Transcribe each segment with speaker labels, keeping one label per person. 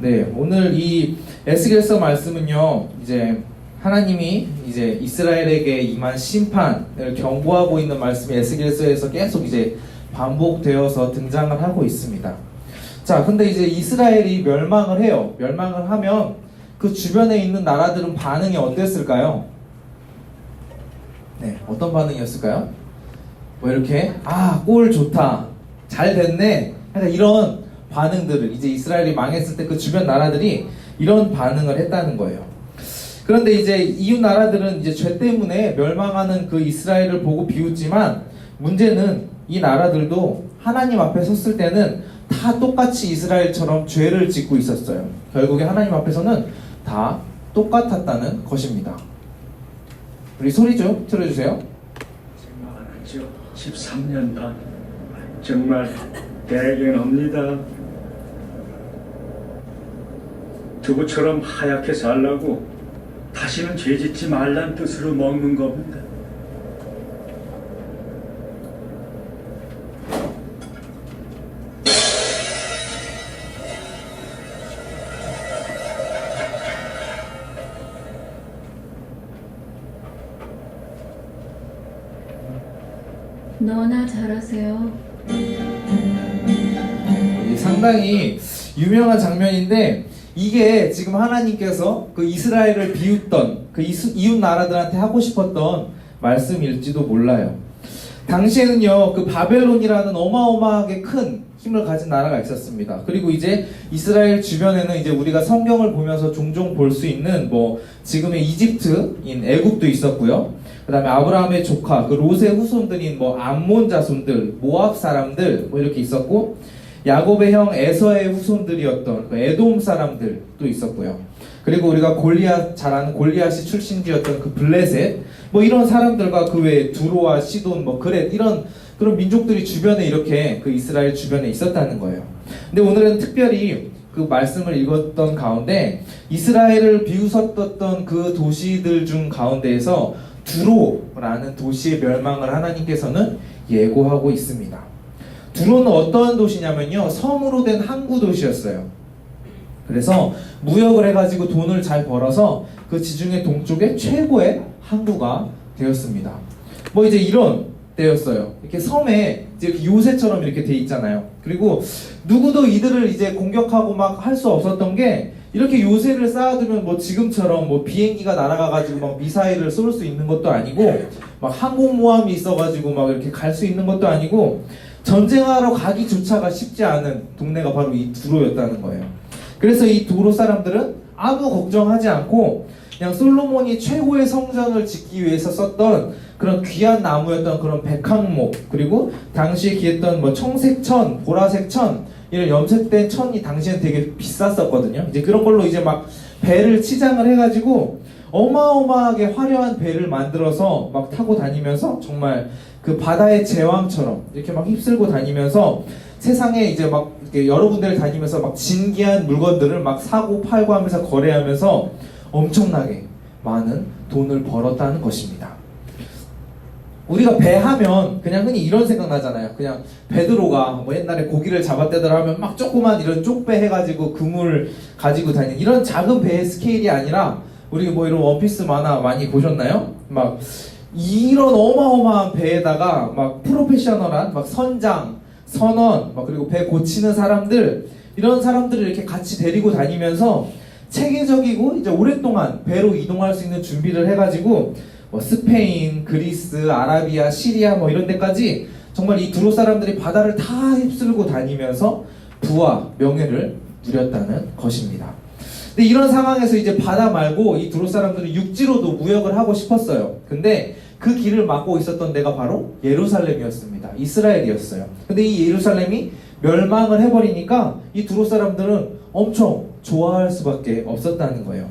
Speaker 1: 네, 오늘 이 에스겔서 말씀은요, 이제 하나님이 이제 이스라엘에게 임한 심판을 경고하고 있는 말씀이 에스겔서에서 계속 이제 반복되어서 등장을 하고 있습니다. 자, 근데 이제 이스라엘이 멸망을 해요. 멸망을 하면 그 주변에 있는 나라들은 반응이 어땠을까요? 네, 어떤 반응이었을까요? 뭐 이렇게 아, 꼴 좋다. 잘 됐네. 약간 이런 반응들을 이제 이스라엘이 망했을 때 그 주변 나라들이 이런 반응을 했다는 거예요. 그런데 이제 이웃 나라들은 이제 죄 때문에 멸망하는 그 이스라엘을 보고 비웃지만 문제는 이 나라들도 하나님 앞에 섰을 때는 다 똑같이 이스라엘처럼 죄를 짓고 있었어요. 결국에 하나님 앞에서는 다 똑같았다는 것입니다. 우리 소리 좀 틀어주세요.
Speaker 2: 생각하죠. 13년간 정말 대견합니다. 두부처럼 하얗게 살라고 다시는 죄 짓지 말란 뜻으로 먹는 겁니다.
Speaker 3: 너나 잘하세요.
Speaker 1: 이 상당히 유명한 장면인데 이게 지금 하나님께서 그 이스라엘을 비웃던 그 이스- 이웃 나라들한테 하고 싶었던 말씀일지도 몰라요. 당시에는요, 그 바벨론이라는 어마어마하게 큰 힘을 가진 나라가 있었습니다. 그리고 이제 이스라엘 주변에는 이제 우리가 성경을 보면서 종종 볼 수 있는 뭐 지금의 이집트인 애국도 있었고요. 그다음에 아브라함의 조카 그 롯의 후손들인 뭐 암몬 자손들, 모압 사람들 뭐 이렇게 있었고 야곱의 형 에서의 후손들이었던 그 에돔 사람들도 있었고요. 그리고 우리가 골리앗 잘 아는 골리앗이 출신지였던 그 블레셋 뭐 이런 사람들과 그 외에 두로와 시돈 뭐 그렛 이런 그런 민족들이 주변에 이렇게 그 이스라엘 주변에 있었다는 거예요. 근데 오늘은 특별히 그 말씀을 읽었던 가운데 이스라엘을 비웃었던 그 도시들 중 가운데에서 두로라는 도시의 멸망을 하나님께서는 예고하고 있습니다. 두로는 어떤 도시냐면요. 섬으로 된 항구 도시였어요. 그래서 무역을 해가지고 돈을 잘 벌어서 그 지중해 동쪽의 최고의 항구가 되었습니다. 뭐 이제 이런 때였어요. 이렇게 섬에 이제 요새처럼 이렇게 돼 있잖아요. 그리고 누구도 이들을 이제 공격하고 막 할 수 없었던 게 이렇게 요새를 쌓아두면 뭐 지금처럼 뭐 비행기가 날아가가지고 막 미사일을 쏠 수 있는 것도 아니고 막 항공모함이 있어가지고 막 이렇게 갈 수 있는 것도 아니고 전쟁하러 가기조차가 쉽지 않은 동네가 바로 이 두로였다는 거예요. 그래서 이 도로 사람들은 아무 걱정하지 않고 그냥 솔로몬이 최고의 성전을 짓기 위해서 썼던 그런 귀한 나무였던 그런 백항목 그리고 당시에 기했던 뭐 청색 천, 보라색 천 이런 염색된 천이 당시엔 되게 비쌌었거든요. 이제 그런 걸로 이제 막 배를 치장을 해가지고 어마어마하게 화려한 배를 만들어서 막 타고 다니면서 정말 그 바다의 제왕처럼 이렇게 막 휩쓸고 다니면서 세상에 이제 막 여러 군데를 다니면서 막 진기한 물건들을 막 사고 팔고 하면서 거래하면서 엄청나게 많은 돈을 벌었다는 것입니다. 우리가 배 하면 그냥 흔히 이런 생각 나잖아요. 그냥 베드로가 뭐 옛날에 고기를 잡았대더라 하면 막 조그만 이런 쪽배 해가지고 그물 가지고 다니는 이런 작은 배의 스케일이 아니라 우리 뭐 이런 원피스 만화 많이 보셨나요? 막 이런 어마어마한 배에다가 막 프로페셔널한 막 선장, 선원, 막 그리고 배 고치는 사람들 이런 사람들을 이렇게 같이 데리고 다니면서 체계적이고 이제 오랫동안 배로 이동할 수 있는 준비를 해가지고 뭐 스페인, 그리스, 아라비아, 시리아 뭐 이런 데까지 정말 이 두로 사람들이 바다를 다 휩쓸고 다니면서 부와 명예를 누렸다는 것입니다. 근데 이런 상황에서 이제 바다 말고 이 두로 사람들은 육지로도 무역을 하고 싶었어요. 근데 그 길을 막고 있었던 데가 바로 예루살렘이었습니다. 이스라엘이었어요. 근데 이 예루살렘이 멸망을 해버리니까 이 두로 사람들은 엄청 좋아할 수밖에 없었다는 거예요.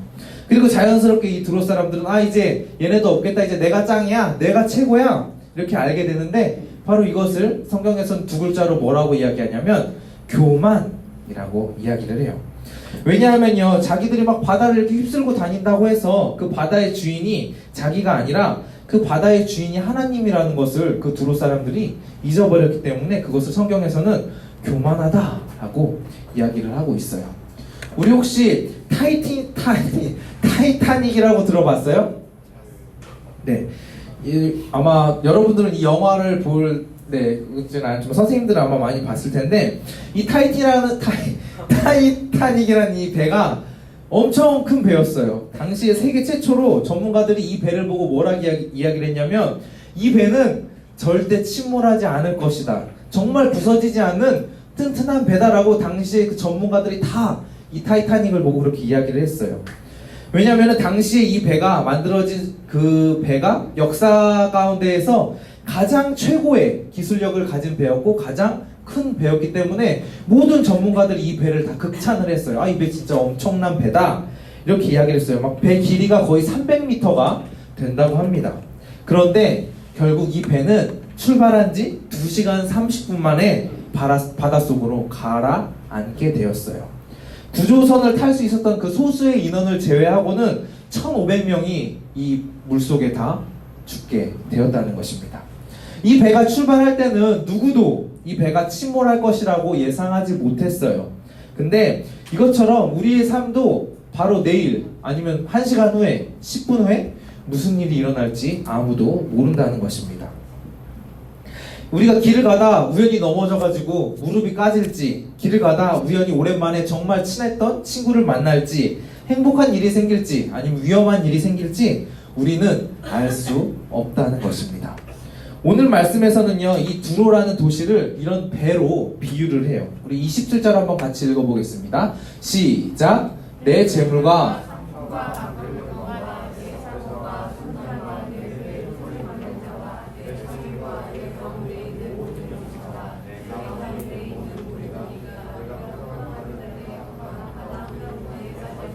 Speaker 1: 그리고 자연스럽게 이 두로 사람들은 아 이제 얘네도 없겠다 이제 내가 짱이야 내가 최고야 이렇게 알게 되는데 바로 이것을 성경에서는 두 글자로 뭐라고 이야기하냐면 교만이라고 이야기를 해요. 왜냐하면요 자기들이 막 바다를 이렇게 휩쓸고 다닌다고 해서 그 바다의 주인이 자기가 아니라 그 바다의 주인이 하나님이라는 것을 그 두로 사람들이 잊어버렸기 때문에 그것을 성경에서는 교만하다라고 이야기를 하고 있어요. 우리 혹시 타이틴 타이 타이타닉이라고 들어봤어요? 네. 이, 아마 여러분들은 이 영화를 볼 네, 그지는 않지만 선생님들은 아마 많이 봤을 텐데 이 타이티라는 타이 타이타닉이라는 이 배가 엄청 큰 배였어요. 당시에 세계 최초로 전문가들이 이 배를 보고 뭐라 이야기, 이야기를 했냐면 이 배는 절대 침몰하지 않을 것이다. 정말 부서지지 않는 튼튼한 배다라고 당시에 그 전문가들이 다 이 타이타닉을 보고 그렇게 이야기를 했어요. 왜냐하면 당시에 이 배가 만들어진 그 배가 역사 가운데에서 가장 최고의 기술력을 가진 배였고 가장 큰 배였기 때문에 모든 전문가들이 이 배를 다 극찬을 했어요. 아, 이 배 진짜 엄청난 배다. 이렇게 이야기를 했어요. 막 배 길이가 거의 300m가 된다고 합니다. 그런데 결국 이 배는 출발한 지 2시간 30분 만에 바다, 바닷속으로 가라앉게 되었어요. 구조선을 탈 수 있었던 그 소수의 인원을 제외하고는 1,500명이 이 물속에 다 죽게 되었다는 것입니다. 이 배가 출발할 때는 누구도 이 배가 침몰할 것이라고 예상하지 못했어요. 근데 이것처럼 우리의 삶도 바로 내일 아니면 1시간 후에 10분 후에 무슨 일이 일어날지 아무도 모른다는 것입니다. 우리가 길을 가다 우연히 넘어져가지고 무릎이 까질지, 길을 가다 우연히 오랜만에 정말 친했던 친구를 만날지, 행복한 일이 생길지, 아니면 위험한 일이 생길지, 우리는 알 수 없다는 것입니다. 오늘 말씀에서는요, 이 두로라는 도시를 이런 배로 비유를 해요. 우리 27절 한번 같이 읽어보겠습니다. 시작. 내 재물과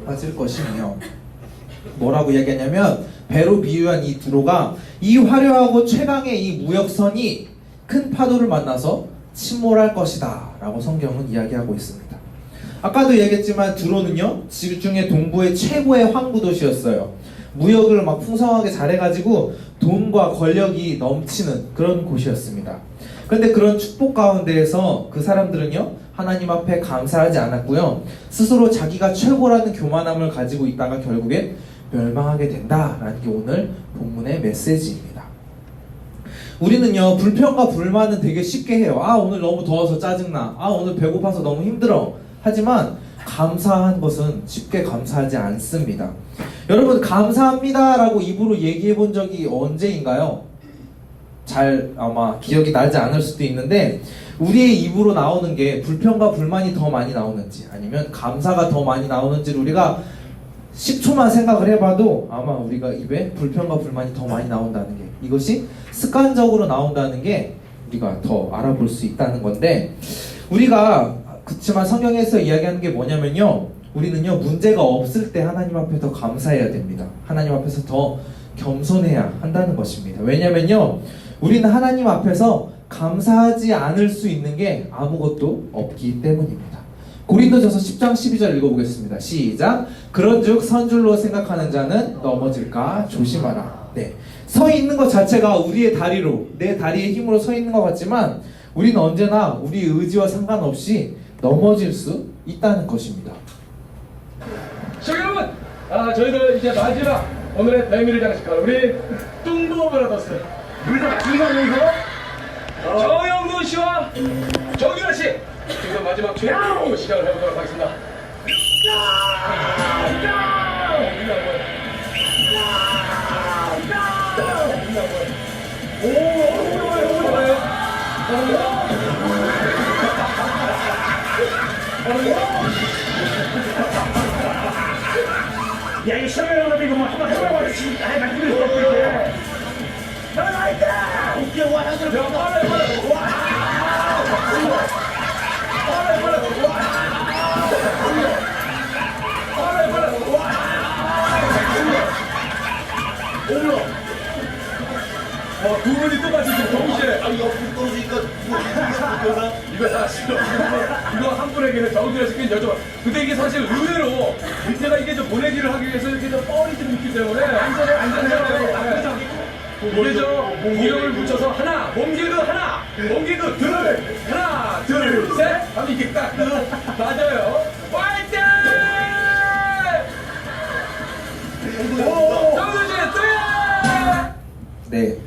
Speaker 1: 빠질 것이며 뭐라고 이야기하냐면 배로 비유한 이 두로가 이 화려하고 최강의 이 무역선이 큰 파도를 만나서 침몰할 것이다 라고 성경은 이야기하고 있습니다. 아까도 얘기했지만 두로는요 지중해 동부의 최고의 항구 도시였어요. 무역을 막 풍성하게 잘해가지고 돈과 권력이 넘치는 그런 곳이었습니다. 그런데 그런 축복 가운데에서 그 사람들은요 하나님 앞에 감사하지 않았고요 스스로 자기가 최고라는 교만함을 가지고 있다가 결국엔 멸망하게 된다라는 게 오늘 본문의 메시지입니다. 우리는요 불평과 불만은 되게 쉽게 해요. 아 오늘 너무 더워서 짜증나. 아 오늘 배고파서 너무 힘들어. 하지만 감사한 것은 쉽게 감사하지 않습니다. 여러분 감사합니다라고 입으로 얘기해 본 적이 언제인가요? 잘 아마 기억이 나지 않을 수도 있는데 우리의 입으로 나오는 게 불평과 불만이 더 많이 나오는지 아니면 감사가 더 많이 나오는지를 우리가 10초만 생각을 해봐도 아마 우리가 입에 불평과 불만이 더 많이 나온다는 게 이것이 습관적으로 나온다는 게 우리가 더 알아볼 수 있다는 건데 우리가 그렇지만 성경에서 이야기하는 게 뭐냐면요 우리는요 문제가 없을 때 하나님 앞에 더 감사해야 됩니다. 하나님 앞에서 더 겸손해야 한다는 것입니다. 왜냐면요 우리는 하나님 앞에서 감사하지 않을 수 있는 게 아무것도 없기 때문입니다 고린도전서 10장 12절 읽어보겠습니다. 시작. 그런즉 선줄로 생각하는 자는 넘어질까 조심하라. 네. 서 있는 것 자체가 우리의 다리로 내 다리의 힘으로 서 있는 것 같지만 우리는 언제나 우리 의지와 상관없이 넘어질 수 있다는 것입니다.
Speaker 4: 여러분, 아 저희들 이제 마지막 오늘의 백미를 장식할 우리 뚱보 브라더스 이거는 이거 정영돈 씨와 정준하 씨 지금 마지막 최고 시작을 해보도록 하겠습니다. 오, 오, 오, 오,
Speaker 2: 야, 이 시험을 이거 뭐 한번 해보라고 했지. 아이, 말씀을 수 이렇게. 나가 있다! 웃겨, 와,
Speaker 4: 야, 빨리 빨리. 와. 어, 두 분이 똑같이 지금 동시에
Speaker 5: 아니 옆으로 떨어지니까 뭐 이거
Speaker 4: 사실 이거 한 분에게는 정준하 씨께 여쭤봐. 근데 이게 사실 의외로 밑에가 이게 좀 보내기를 하기 위해서 이렇게 좀 뻘이 좀 있기 때문에 안전해 안전해요. 그래서 공격을 붙여서 하나, 공격은 하나, 공격은 둘, 하나, 둘, 셋 하면 이게 딱 그, 맞아요. 화이팅!
Speaker 1: 네.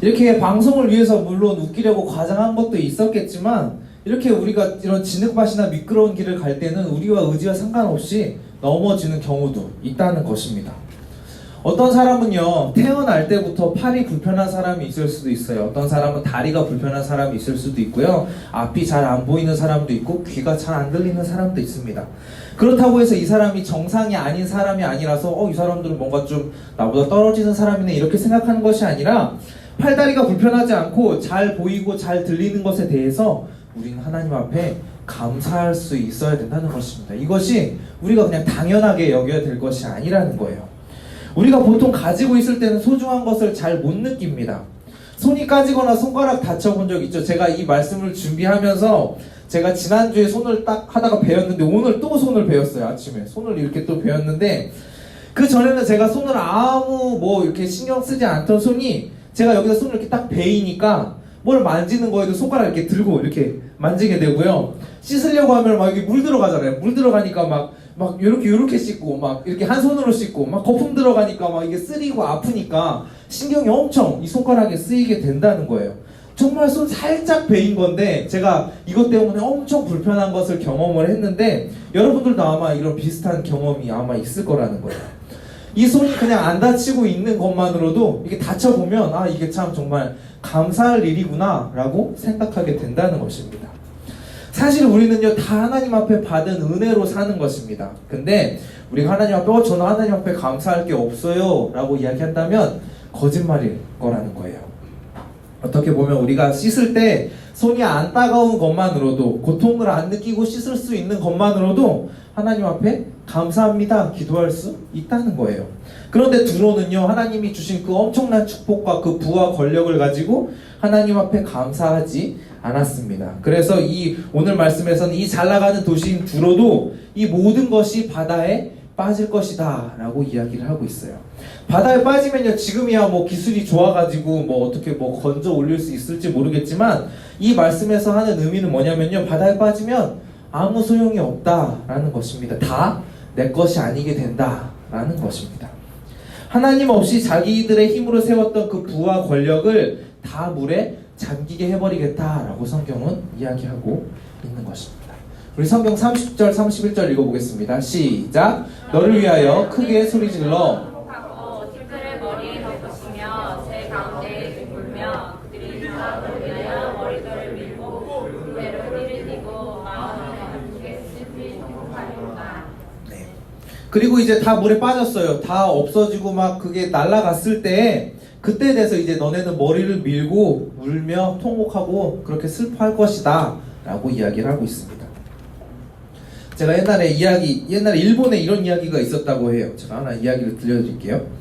Speaker 1: 이렇게 방송을 위해서 물론 웃기려고 과장한 것도 있었겠지만 이렇게 우리가 이런 진흙밭이나 미끄러운 길을 갈 때는 우리와 의지와 상관없이 넘어지는 경우도 있다는 것입니다. 어떤 사람은요, 태어날 때부터 팔이 불편한 사람이 있을 수도 있어요. 어떤 사람은 다리가 불편한 사람이 있을 수도 있고요. 앞이 잘 안 보이는 사람도 있고, 귀가 잘 안 들리는 사람도 있습니다. 그렇다고 해서 이 사람이 정상이 아닌 사람이 아니라서, 어, 이 사람들은 뭔가 좀 나보다 떨어지는 사람이네, 이렇게 생각하는 것이 아니라, 팔다리가 불편하지 않고 잘 보이고 잘 들리는 것에 대해서 우리는 하나님 앞에 감사할 수 있어야 된다는 것입니다. 이것이 우리가 그냥 당연하게 여겨야 될 것이 아니라는 거예요. 우리가 보통 가지고 있을 때는 소중한 것을 잘 못 느낍니다. 손이 까지거나 손가락 다쳐본 적 있죠? 제가 이 말씀을 준비하면서 제가 지난주에 손을 딱 하다가 베었는데 오늘 또 손을 베었어요. 아침에. 손을 이렇게 또 베었는데 그 전에는 제가 손을 아무 뭐 이렇게 신경 쓰지 않던 손이 제가 여기서 손을 이렇게 딱 베이니까 뭘 만지는 거에도 손가락 이렇게 들고 이렇게 만지게 되고요. 씻으려고 하면 막 여기 물 들어가잖아요. 물 들어가니까 막, 막 이렇게 이렇게 씻고 막 이렇게 한 손으로 씻고 막 거품 들어가니까 막 이게 쓰리고 아프니까 신경이 엄청 이 손가락에 쓰이게 된다는 거예요. 정말 손 살짝 베인 건데 제가 이것 때문에 엄청 불편한 것을 경험을 했는데 여러분들도 아마 이런 비슷한 경험이 아마 있을 거라는 거예요. 이 손이 그냥 안 다치고 있는 것만으로도 이게 다쳐보면 아 이게 참 정말 감사할 일이구나 라고 생각하게 된다는 것입니다. 사실 우리는요 다 하나님 앞에 받은 은혜로 사는 것입니다. 근데 우리가 하나님 앞에 어 저는 하나님 앞에 감사할 게 없어요 라고 이야기한다면 거짓말일 거라는 거예요. 어떻게 보면 우리가 씻을 때 손이 안 따가운 것만으로도 고통을 안 느끼고 씻을 수 있는 것만으로도 하나님 앞에 감사합니다 기도할 수 있다는 거예요. 그런데 두로는요 하나님이 주신 그 엄청난 축복과 그 부와 권력을 가지고 하나님 앞에 감사하지 않았습니다. 그래서 이 오늘 말씀에서는 이 잘 나가는 도시인 두로도 이 모든 것이 바다에 빠질 것이다 라고 이야기를 하고 있어요. 바다에 빠지면요, 지금이야 뭐 기술이 좋아가지고 뭐 어떻게 뭐 건져 올릴 수 있을지 모르겠지만 이 말씀에서 하는 의미는 뭐냐면요, 바다에 빠지면 아무 소용이 없다라는 것입니다. 다 내 것이 아니게 된다라는 것입니다. 하나님 없이 자기들의 힘으로 세웠던 그 부와 권력을 다 물에 잠기게 해버리겠다라고 성경은 이야기하고 있는 것입니다. 우리 성경 30절, 31절 읽어보겠습니다. 시작. 너를 위하여 크게 소리질러
Speaker 6: 행복하리로다.
Speaker 1: 네. 그리고 이제 다 물에 빠졌어요. 다 없어지고 막 그게 날아갔을 때 그때 돼서 이제 너네는 머리를 밀고 울며 통곡하고 그렇게 슬퍼할 것이다 라고 이야기를 하고 있습니다. 제가 옛날에 이야기, 옛날에 일본에 이런 이야기가 있었다고 해요. 제가 하나 이야기를 들려드릴게요.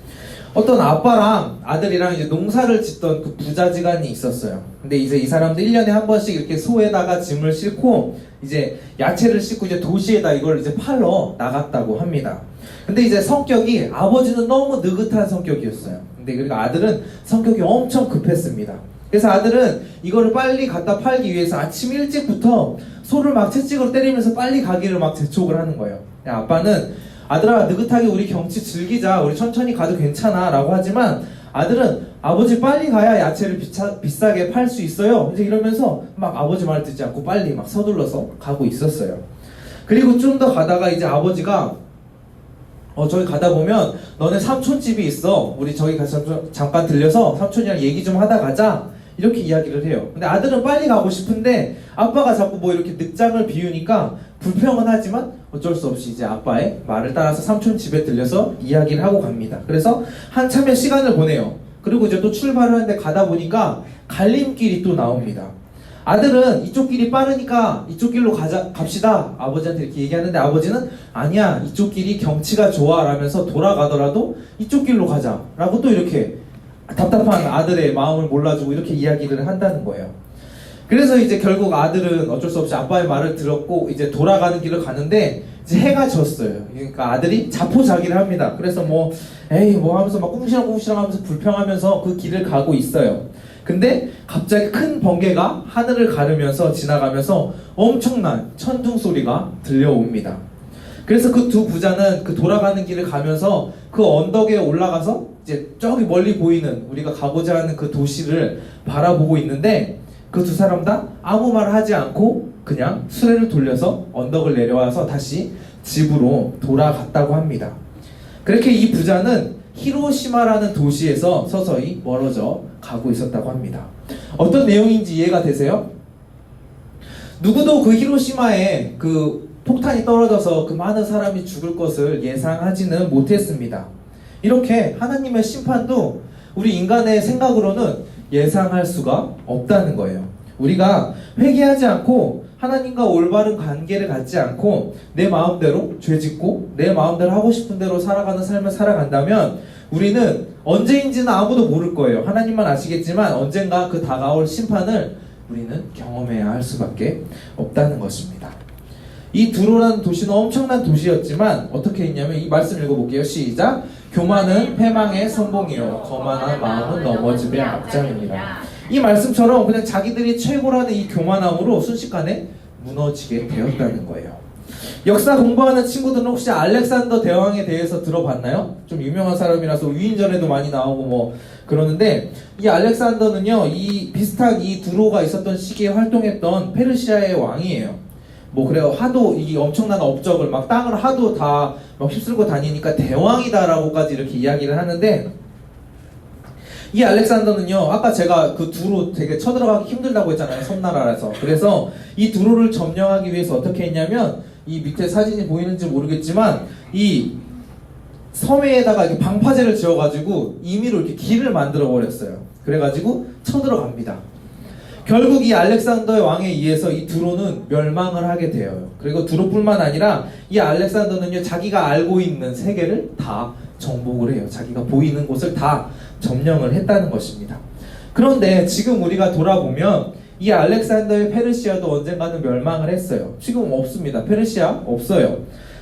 Speaker 1: 어떤 아빠랑 아들이랑 이제 농사를 짓던 그 부자지간이 있었어요. 근데 이제 이 사람들 1년에 한 번씩 이렇게 소에다가 짐을 싣고 이제 야채를 싣고 이제 도시에다 이걸 이제 팔러 나갔다고 합니다. 근데 이제 성격이 아버지는 너무 느긋한 성격이었어요. 근데 그리고 아들은 성격이 엄청 급했습니다. 그래서 아들은 이거를 빨리 갖다 팔기 위해서 아침 일찍부터 소를 막 채찍으로 때리면서 빨리 가기를 막 재촉을 하는 거예요. 아빠는 아들아 느긋하게 우리 경치 즐기자 우리 천천히 가도 괜찮아 라고 하지만 아들은 아버지 빨리 가야 야채를 비차, 비싸게 팔 수 있어요 이제 이러면서 막 아버지 말 듣지 않고 빨리 막 서둘러서 가고 있었어요 그리고 좀 더 가다가 이제 아버지가 어 저기 가다 보면 너네 삼촌 집이 있어. 우리 저기 가서 좀 잠깐 들려서 삼촌이랑 얘기 좀 하다 가자. 이렇게 이야기를 해요. 근데 아들은 빨리 가고 싶은데 아빠가 자꾸 뭐 이렇게 늑장을 비우니까 불평은 하지만 어쩔 수 없이 이제 아빠의 말을 따라서 삼촌 집에 들려서 이야기를 하고 갑니다. 그래서 한참의 시간을 보내요. 그리고 이제 또 출발을 하는데 가다 보니까 갈림길이 또 나옵니다 아들은 이쪽 길이 빠르니까 이쪽 길로 가자 갑시다 아버지한테 이렇게 얘기하는데 아버지는 아니야 이쪽 길이 경치가 좋아 라면서 돌아가더라도 이쪽 길로 가자 라고 또 이렇게 답답한 아들의 마음을 몰라주고 이렇게 이야기를 한다는 거예요 그래서 이제 결국 아들은 어쩔 수 없이 아빠의 말을 들었고 이제 돌아가는 길을 가는데 이제 해가 졌어요. 그러니까 아들이 자포자기를 합니다. 그래서 뭐 에이 뭐 하면서 막 꿍시렁꿍시렁 하면서 불평하면서 그 길을 가고 있어요. 근데 갑자기 큰 번개가 하늘을 가르면서 지나가면서 엄청난 천둥 소리가 들려옵니다. 그래서 그 두 부자는 그 돌아가는 길을 가면서 그 언덕에 올라가서 이제 저기 멀리 보이는 우리가 가고자 하는 그 도시를 바라보고 있는데 그 두 사람 다 아무 말 하지 않고 그냥 수레를 돌려서 언덕을 내려와서 다시 집으로 돌아갔다고 합니다. 그렇게 이 부자는 히로시마라는 도시에서 서서히 멀어져 가고 있었다고 합니다. 어떤 내용인지 이해가 되세요? 누구도 그 히로시마에 그 폭탄이 떨어져서 그 많은 사람이 죽을 것을 예상하지는 못했습니다. 이렇게 하나님의 심판도 우리 인간의 생각으로는 예상할 수가 없다는 거예요. 우리가 회개하지 않고 하나님과 올바른 관계를 갖지 않고 내 마음대로 죄 짓고 내 마음대로 하고 싶은 대로 살아가는 삶을 살아간다면 우리는 언제인지는 아무도 모를 거예요. 하나님만 아시겠지만 언젠가 그 다가올 심판을 우리는 경험해야 할 수밖에 없다는 것입니다. 이 두로라는 도시는 엄청난 도시였지만 어떻게 했냐면 이 말씀 읽어볼게요. 시작. 교만은 패망의 선봉이요 거만한 마음은 넘어짐의 앞장입니다. 이 말씀처럼 그냥 자기들이 최고라는 이 교만함으로 순식간에 무너지게 되었다는 거예요. 역사 공부하는 친구들은 혹시 알렉산더 대왕에 대해서 들어봤나요? 좀 유명한 사람이라서 위인전에도 많이 나오고 뭐 그러는데 이 알렉산더는요 이 비슷한 이 두로가 있었던 시기에 활동했던 페르시아의 왕이에요. 뭐 그래요 하도 이 엄청난 업적을 막 땅을 하도 다 막 휩쓸고 다니니까 대왕이다라고까지 이렇게 이야기를 하는데 이 알렉산더는요 아까 제가 그 두로 되게 쳐들어가기 힘들다고 했잖아요 섬나라라서 그래서 이 두로를 점령하기 위해서 어떻게 했냐면 이 밑에 사진이 보이는지 모르겠지만 이 섬에다가 이렇게 방파제를 지어가지고 임의로 이렇게 길을 만들어 버렸어요 그래가지고 쳐들어갑니다 결국 이 알렉산더의 왕에 의해서 이 두로는 멸망을 하게 되어요. 그리고 두로뿐만 아니라 이 알렉산더는요 자기가 알고 있는 세계를 다 정복을 해요. 자기가 보이는 곳을 다 점령을 했다는 것입니다. 그런데 지금 우리가 돌아보면 이 알렉산더의 페르시아도 언젠가는 멸망을 했어요. 지금 없습니다. 페르시아 없어요.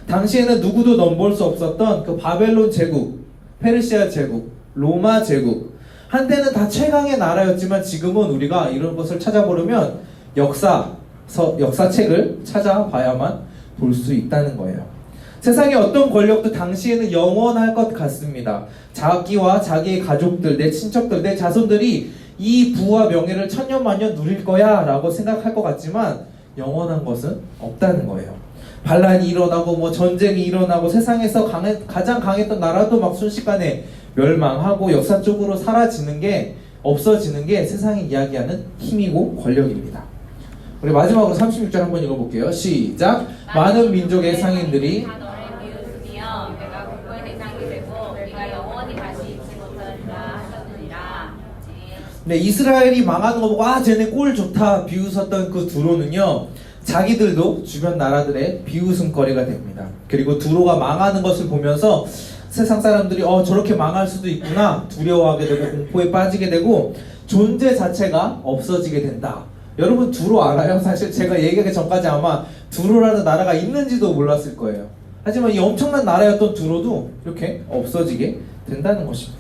Speaker 1: 당시에는 누구도 넘볼 수 없었던 그 바벨론 제국, 페르시아 제국, 로마 제국, 한때는 다 최강의 나라였지만 지금은 우리가 이런 것을 찾아보려면 역사, 서, 역사책을 찾아봐야만 볼 수 있다는 거예요. 세상의 어떤 권력도 당시에는 영원할 것 같습니다. 자기와 자기의 가족들, 내 친척들, 내 자손들이 이 부와 명예를 천년만년 누릴 거야 라고 생각할 것 같지만 영원한 것은 없다는 거예요. 반란이 일어나고 뭐 전쟁이 일어나고 세상에서 강해, 가장 강했던 나라도 막 순식간에 멸망하고 역사적으로 사라지는 게 없어지는 게 세상이 이야기하는 힘이고 권력입니다. 우리 마지막으로 36절 한번 읽어볼게요. 시작. 많은 민족의 상인들이
Speaker 6: 다 너를 비웃으며 내가 공부의 대상이 되고 네가 영원히 다시 잊지 못하리라 하셨느니라.
Speaker 1: 네, 이스라엘이 망하는 거 보고 아 쟤네 꼴 좋다 비웃었던 그 두로는요 자기들도 주변 나라들의 비웃음거리가 됩니다. 그리고 두로가 망하는 것을 보면서 세상 사람들이 어 저렇게 망할 수도 있구나 두려워하게 되고 공포에 빠지게 되고 존재 자체가 없어지게 된다. 여러분 두로 알아요? 사실 제가 얘기하기 전까지 아마 두로라는 나라가 있는지도 몰랐을 거예요. 하지만 이 엄청난 나라였던 두로도 이렇게 없어지게 된다는 것입니다.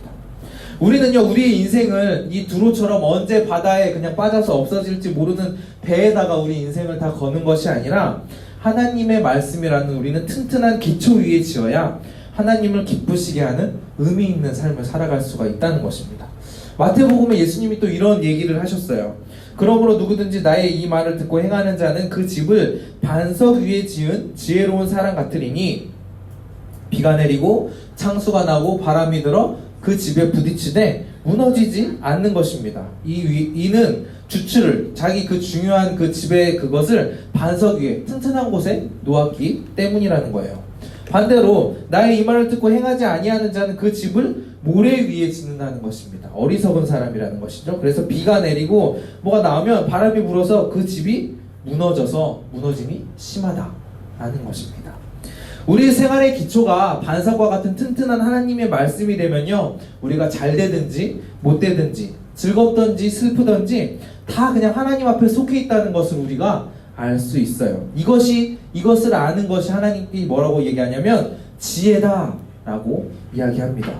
Speaker 1: 우리는요, 우리의 인생을 이 두로처럼 언제 바다에 그냥 빠져서 없어질지 모르는 배에다가 우리 인생을 다 거는 것이 아니라 하나님의 말씀이라는 우리는 튼튼한 기초 위에 지어야 하나님을 기쁘시게 하는 의미 있는 삶을 살아갈 수가 있다는 것입니다. 마태복음에 예수님이 또 이런 얘기를 하셨어요. 그러므로 누구든지 나의 이 말을 듣고 행하는 자는 그 집을 반석 위에 지은 지혜로운 사람 같으리니 비가 내리고 창수가 나고 바람이 들어 그 집에 부딪히되 무너지지 않는 것입니다. 이 위, 이는 주추를 자기 그 중요한 그 집의 그것을 반석 위에 튼튼한 곳에 놓았기 때문이라는 거예요. 반대로 나의 이 말을 듣고 행하지 아니하는 자는 그 집을 모래 위에 짓는다는 것입니다. 어리석은 사람이라는 것이죠. 그래서 비가 내리고 뭐가 나오면 바람이 불어서 그 집이 무너져서 무너짐이 심하다라는 것입니다. 우리 생활의 기초가 반석과 같은 튼튼한 하나님의 말씀이 되면요. 우리가 잘 되든지 못 되든지 즐겁든지 슬프든지 다 그냥 하나님 앞에 속해 있다는 것을 우리가 알 수 있어요. 이것이 이것을 아는 것이 하나님이 뭐라고 얘기하냐면 지혜다라고 이야기합니다.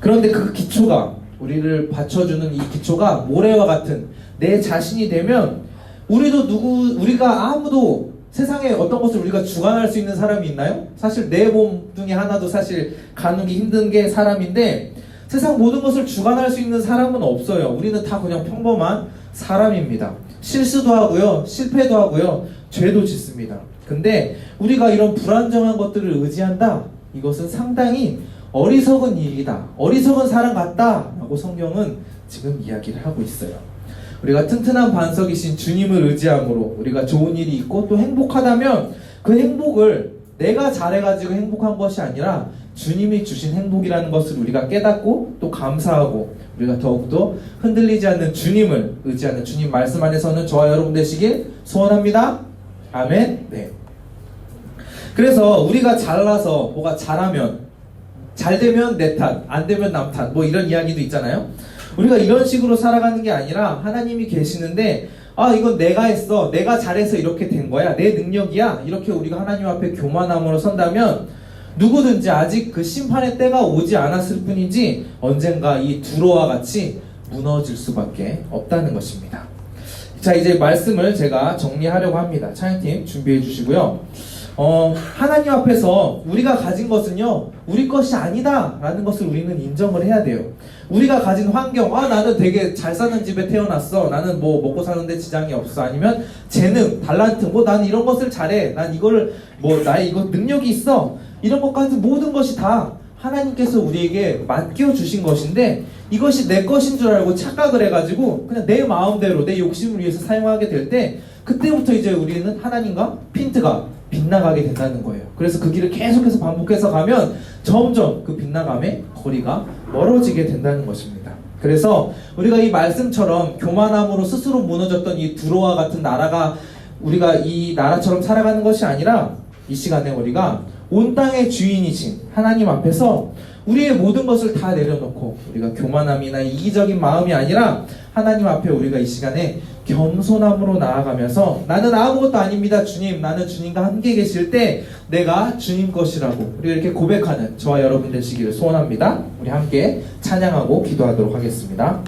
Speaker 1: 그런데 그 기초가 우리를 받쳐주는 이 기초가 모래와 같은 내 자신이 되면 우리도 누구 우리가 아무도 세상에 어떤 것을 우리가 주관할 수 있는 사람이 있나요? 사실 내 몸 중에 하나도 사실 가누기 힘든 게 사람인데 세상 모든 것을 주관할 수 있는 사람은 없어요. 우리는 다 그냥 평범한 사람입니다. 실수도 하고요, 실패도 하고요, 죄도 짓습니다. 근데 우리가 이런 불안정한 것들을 의지한다? 이것은 상당히 어리석은 일이다. 어리석은 사람 같다. 라고 성경은 지금 이야기를 하고 있어요. 우리가 튼튼한 반석이신 주님을 의지함으로 우리가 좋은 일이 있고 또 행복하다면 그 행복을 내가 잘해가지고 행복한 것이 아니라 주님이 주신 행복이라는 것을 우리가 깨닫고 또 감사하고 우리가 더욱더 흔들리지 않는 주님을 의지하는 주님 말씀 안에서는 저와 여러분 되시길 소원합니다. 아멘. 네. 그래서 우리가 잘나서 뭐가 잘하면 잘 되면 내 탓, 안 되면 남 탓, 뭐 이런 이야기도 있잖아요. 우리가 이런 식으로 살아가는 게 아니라 하나님이 계시는데 아 이건 내가 했어, 내가 잘해서 이렇게 된 거야, 내 능력이야 이렇게 우리가 하나님 앞에 교만함으로 선다면 누구든지 아직 그 심판의 때가 오지 않았을 뿐이지 언젠가 이 두로와 같이 무너질 수밖에 없다는 것입니다. 자 이제 말씀을 제가 정리하려고 합니다. 찬양팀 준비해 주시고요. 어, 하나님 앞에서 우리가 가진 것은요, 우리 것이 아니다. 라는 것을 우리는 인정을 해야 돼요. 우리가 가진 환경, 아, 나는 되게 잘 사는 집에 태어났어. 나는 뭐 먹고 사는데 지장이 없어. 아니면 재능, 달란트, 뭐 나는 이런 것을 잘해. 난 이거를, 뭐, 나의 이거 능력이 있어. 이런 것까지 모든 것이 다 하나님께서 우리에게 맡겨 주신 것인데, 이것이 내 것인 줄 알고 착각을 해가지고, 그냥 내 마음대로, 내 욕심을 위해서 사용하게 될 때, 그때부터 이제 우리는 하나님과 핀트가 빗나가게 된다는 거예요. 그래서 그 길을 계속해서 반복해서 가면 점점 그 빗나감의 거리가 멀어지게 된다는 것입니다. 그래서 우리가 이 말씀처럼 교만함으로 스스로 무너졌던 이 두로와 같은 나라가 우리가 이 나라처럼 살아가는 것이 아니라 이 시간에 우리가 온 땅의 주인이신 하나님 앞에서 우리의 모든 것을 다 내려놓고 우리가 교만함이나 이기적인 마음이 아니라 하나님 앞에 우리가 이 시간에 겸손함으로 나아가면서 나는 아무것도 아닙니다 주님. 나는 주님과 함께 계실 때 내가 주님 것이라고 우리가 이렇게 고백하는 저와 여러분 되시기를 소원합니다. 우리 함께 찬양하고 기도하도록 하겠습니다